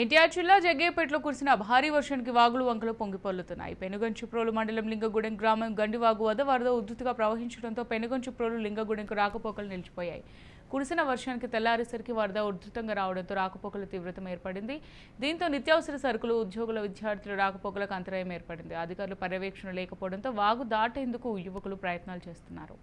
ఎన్టీఆర్ జిల్లా జగ్గేపేటలో కురిసిన భారీ వర్షానికి వాగులు వంకలు పొంగిపొల్లుతున్నాయి. పెనుగంచుప్రోలు మండలం లింగగూడెం గ్రామం గండివాగు వద్ద వరద ఉధృతిగా ప్రవహించడంతో పెనుగంచుప్రోలు లింగగూడెంకు రాకపోకలు నిలిచిపోయాయి. కురిసిన వర్షానికి తెల్లారేసరికి వరద ఉధృతంగా రావడంతో రాకపోకల తీవ్రతం ఏర్పడింది. దీంతో నిత్యావసర సరుకులు ఉద్యోగుల విద్యార్థుల రాకపోకలకు అంతరాయం ఏర్పడింది. అధికారులు పర్యవేక్షణ లేకపోవడంతో వాగు దాటేందుకు యువకులు ప్రయత్నాలు చేస్తున్నారు.